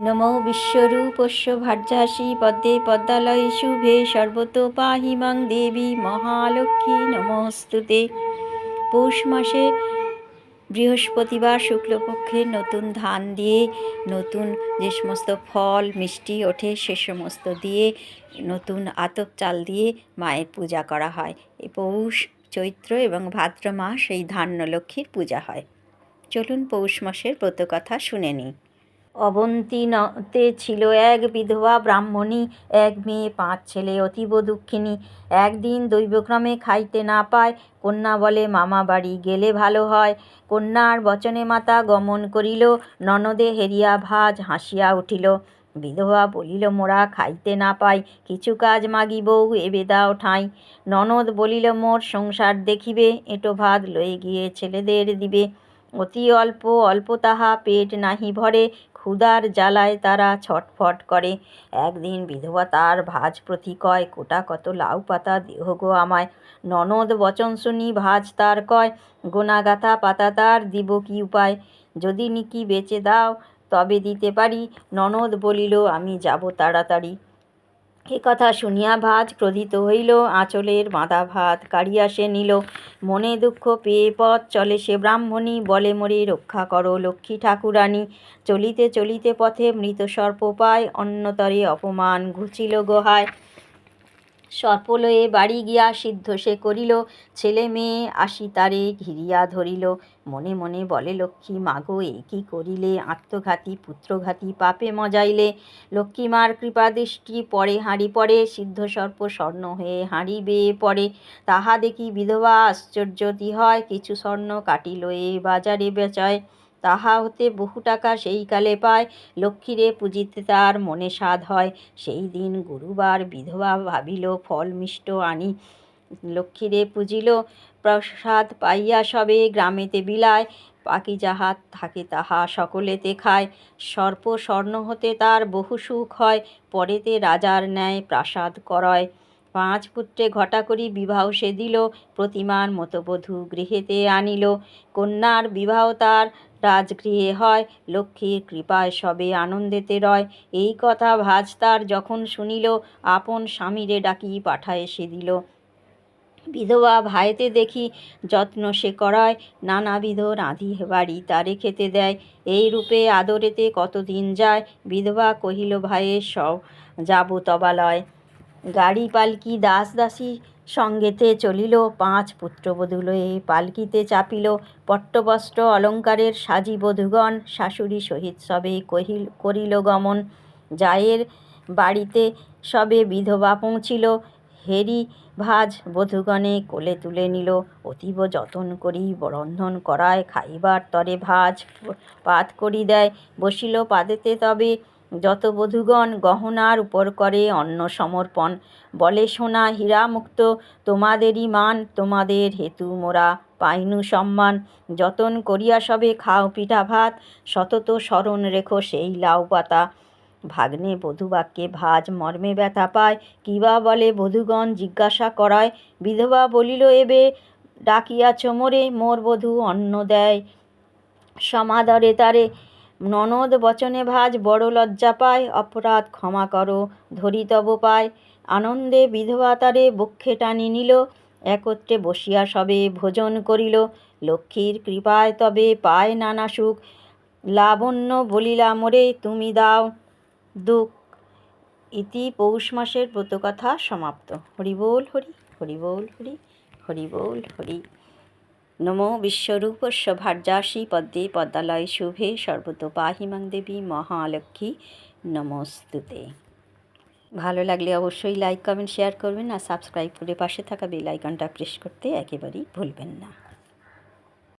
নমো বিশ্বরূপস্য ভার্যাসি পদ্মে পদ্মালয়ে শুভে সর্বতো পাহি মাং দেবী মহালক্ষ্মী নমস্তুতে পৌষ মাসে বৃহস্পতিবার শুক্লপক্ষের নতুন ধান দিয়ে, নতুন যে সমস্ত ফল, মিষ্টি ওঠে সে সমস্ত দিয়ে, নতুন আতপ চাল দিয়ে মায়ের পূজা করা হয়। পৌষ চৈত্র এবং ভাদ্র মাস এই ধান্যলক্ষ্মীর পূজা হয়। চলুন পৌষ মাসের ব্রতকথা শুনে নিই। অবন্তী নতে ছিল এক বিধবা ব্রাহ্মণী, এক মেয়ে, পাঁচ ছেলে, অতীব দুঃখিনী। একদিন দৈবক্রমে খাইতে না পায়, কন্যা বলে, মামা বাড়ি গেলে ভালো হয়। কন্যার বচনে মাতা গমন করিল, ননদে হেরিয়া ভাজ হাসিয়া উঠিল। বিধবা বলিল, মোরা খাইতে না পাই, কিছু কাজ মাগি বউ এবে দাও ঠাঁই। ননদ বলিল, মোর সংসার দেখিবে, এঁটো ভাত লয়ে গিয়ে ছেলেদের দিবে। অতি অল্প অল্প তাহা পেট নাহি ভরে ক্ষুধার জ্বালায় তারা ছটফট করে। একদিন বিধবা তার ভাজ প্রতি কয় কোটা কত লাউ পাতা, দেহ গো আমায়। ননদ বচন শুনি ভাজ তার কয়, গোনাগাথা পাতা তার দিব কি উপায়? যদি নিকি বেচে দাও, তবে দিতে পারি ননদ বলিল, আমি যাব তাড়াতাড়ি। এ কথা শুনিয়া ভাজ ক্রোধিত হইল। আঁচলের বাঁধা ভাত কাড়িয়া সে নিল। মনে দুঃখ পেয়ে পথ চলে সে ব্রাহ্মণী। বলে মরে রক্ষা করো লক্ষ্মী ঠাকুরানী। চলিতে চলিতে পথে মৃত সর্প পায় অন্যতরে অপমান ঘুচিল গোহায়। সর্পলয়ে বাড়ি গিয়া সিদ্ধ সে করিল, ছেলে মেয়ে আসি তারে ঘিরিয়া ধরিল। মনে মনে বলে, লক্ষ্মী, মাগো, এ কি করিলে? আত্মঘাতী, পুত্রঘাতী, পাপে মজাইলে। লক্ষ্মীমার কৃপাদৃষ্টি পরে হাঁড়ি পড়ে, সিদ্ধ সর্প স্বর্ণ হয়ে হাঁড়ি বেয়ে পড়ে। তাহা দেখি বিধবা আশ্চর্যতি হয় কিছু স্বর্ণ কাটিল এ বাজারে বেচয়। তাহা হতে বহু টাকা সেই কালে পায়। লক্ষ্মীরে পুজিতে তার মনে সাধ হয়। সেই দিন গুরুবার বিধবা ভাবিল, ফল মিষ্ট আনি। লক্ষ্মীরে পুজিল, প্রসাদ পাইয়া সবে গ্রামেতে বিলায়। পাখি যাহা থাকে তাহা সকলেতে খায়। সর্প স্বর্ণ হতে তার বহু সুখ হয়। পরেতে রাজার ন্যায় প্রাসাদ করয়। পাঁচ পুত্রে ঘটা করি বিবাহ সে দিল, প্রতিমার মতো বধূ গৃহেতে আনিল। কন্যার বিবাহ তার রাজগৃহে হয়, লক্ষ্মীর কৃপায় সবে আনন্দেতে রয়। এই কথা ভাজ তার যখন শুনিল, আপন স্বামীরে ডাকি পাঠায় সে দিল। বিধবা ভাইতে দেখি যত্ন সে করায়, নানাবিধ রাঁধি বাড়ি তারে খেতে দেয়। এই রূপে আদরেতে কতদিন যায়? বিধবা কহিল ভাইয়ের সব যাব তবালয়। গাড়ি পালকি দাস দাসী সঙ্গেতে চলিল, পাঁচ পুত্রবধূ লয়ে পালকিতে চাপিল। পট্টবস্ত্র অলঙ্কারের সাজি বধূগণ শাশুড়ি সহিত সবে কহিল, করিল গমন। জায়ের বাড়িতে সবে বিধবা পৌঁছিল। হেরি ভাজ বধূগণে কোলে তুলে নিল। অতীব যতন করি রন্ধন করায়, খাইবার তরে ভাজ পাত করি দেয়। বসিল পাদেতে তবে যত বধূগণ গহনার উপর করে অন্ন সমর্পণ, বলে সোনা হীরা মুক্ত তোমাদেরই মান, তোমাদের হেতু মোরা পাইনু সম্মান। যতন করিয়া সবে খাও পিঠা ভাত, সতত স্মরণ রেখো সেই লাউ পাতা। ভাগ্নে বধূবাক্যে ভাজ, মর্মে ব্যথা পায়, কিবা বলে বধূগণ জিজ্ঞাসা করায়। বিধবা বলিল, এবে ডাকিয়া মোরে, মোর বধূ অন্ন দেয়। সমাদরে তারে ননদ বচনে ভাজ বড় লজ্জা পায়, অপরাধ ক্ষমা করো ধরি তব পায়। আনন্দে বিধবা তারে বক্ষে টানি নিল, একত্রে বসিয়া সবে ভোজন করিল। লক্ষ্মীর কৃপায় তবে পায় নানা সুখ। লাবণ্য বলিলা, মোরে, তুমি দাও দুঃখ। ইতি পৌষ মাসের ব্রতকথা সমাপ্ত। হরিবোল হরি হরিবোল হরি হরি বল, হরি। নমো বিশ্বরূপস্য ভার্যাসী পদ্মে পদ্মালয় শুভে সর্বত পাহিমাং দেবী মহালক্ষ্মী। নমস্তুতে। ভালো লাগলে অবশ্যই লাইক কমেন্ট শেয়ার করবেন আর সাবস্ক্রাইব করে পাশে থাকা বেল আইকনটা প্রেস করতে একেবারেই ভুলবেন না।